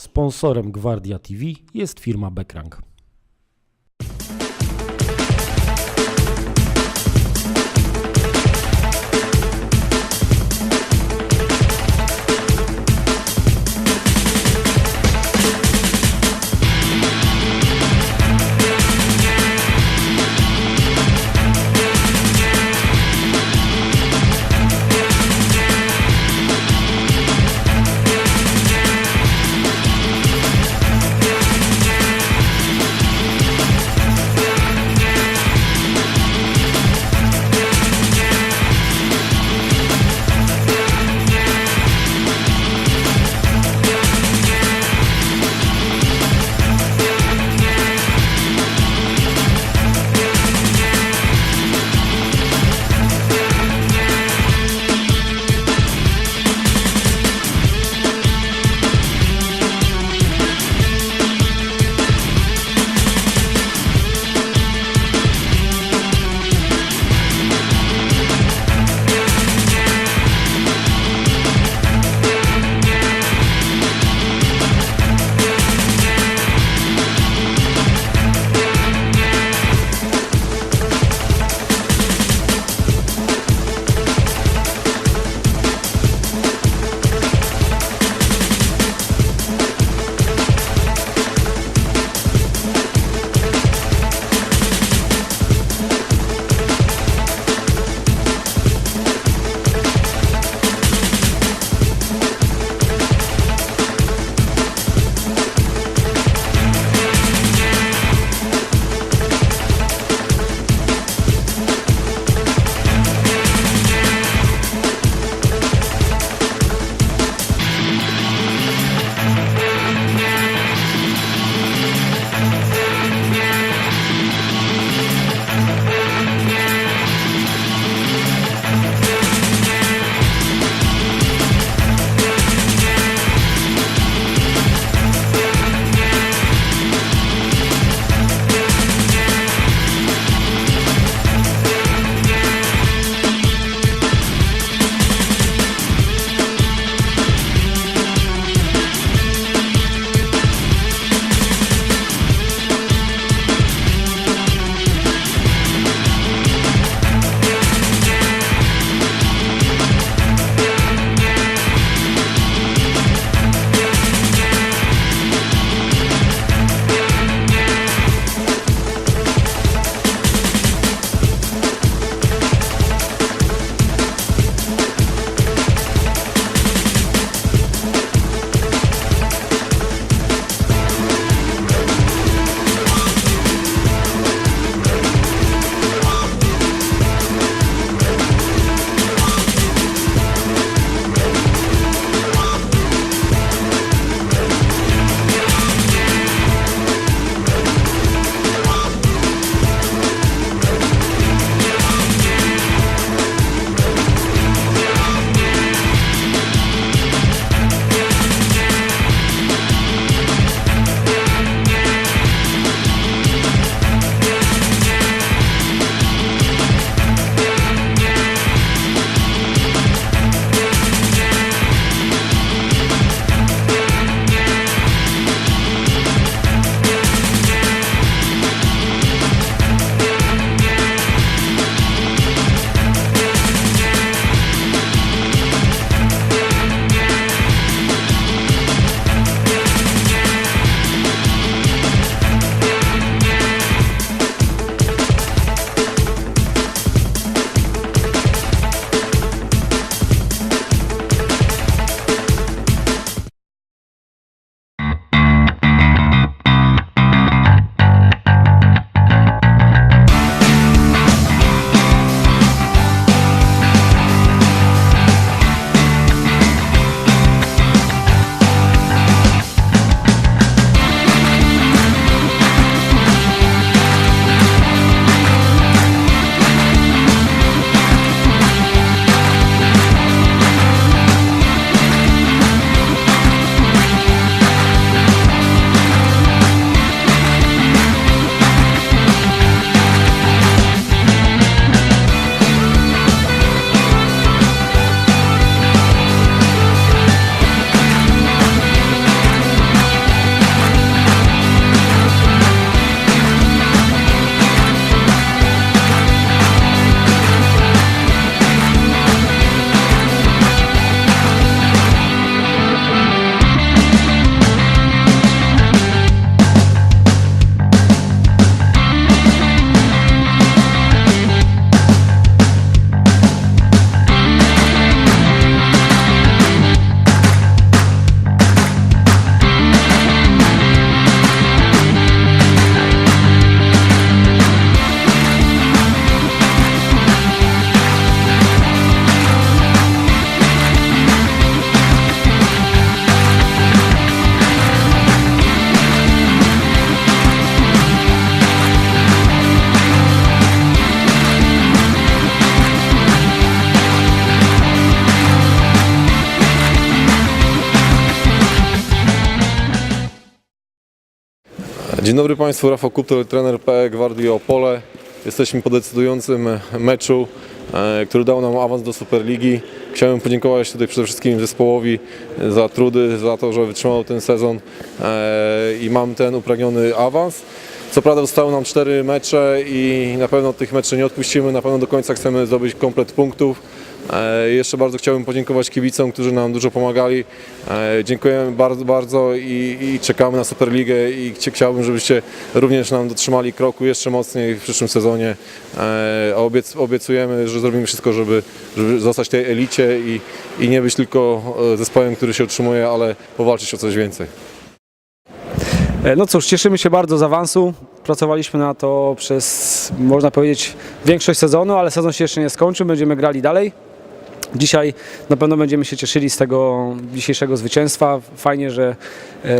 Sponsorem Gwardia TV jest firma Bekrang. Dzień dobry Państwu, Rafał Kuptel, trener PE Gwardii Opole. Jesteśmy po decydującym meczu, e, który dał nam awans do Superligi. Chciałem podziękować tutaj przede wszystkim zespołowi za trudy, za to, że wytrzymał ten sezon e, i mam ten upragniony awans. Co prawda zostały nam cztery mecze i na pewno tych meczy nie odpuścimy, na pewno do końca chcemy zdobyć komplet punktów. E, Jeszcze bardzo chciałbym podziękować kibicom, którzy nam dużo pomagali. E, Dziękujemy bardzo, bardzo i, i czekamy na Superligę i chci- chciałbym, żebyście również nam dotrzymali kroku jeszcze mocniej w przyszłym sezonie. E, Obiec, obiecujemy, że zrobimy wszystko, żeby, żeby zostać tej elicie i, i nie być tylko zespołem, który się utrzymuje, ale powalczyć o coś więcej. No cóż, cieszymy się bardzo z awansu. Pracowaliśmy na to przez, można powiedzieć, większość sezonu, ale sezon się jeszcze nie skończył. Będziemy grali dalej. Dzisiaj na pewno będziemy się cieszyli z tego dzisiejszego zwycięstwa. Fajnie, że e,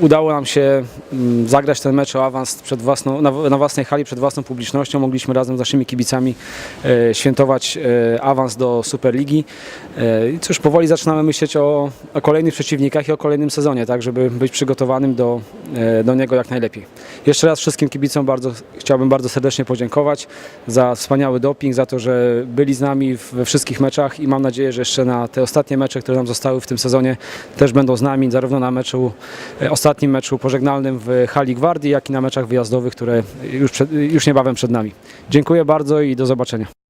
udało nam się mm, zagrać ten mecz o awans przed własną, na, własnej hali, przed własną publicznością. Mogliśmy razem z naszymi kibicami e, świętować e, awans do Superligi. I cóż, powoli zaczynamy myśleć o, o kolejnych przeciwnikach i o kolejnym sezonie, tak, żeby być przygotowanym do, do niego jak najlepiej. Jeszcze raz wszystkim kibicom bardzo, chciałbym bardzo serdecznie podziękować za wspaniały doping, za to, że byli z nami we wszystkich meczach i mam nadzieję, że jeszcze na te ostatnie mecze, które nam zostały w tym sezonie, też będą z nami, zarówno na meczu, e, ostatnim meczu pożegnalnym w Hali Gwardii, jak i na meczach wyjazdowych, które już, przed, już niebawem przed nami. Dziękuję bardzo i do zobaczenia.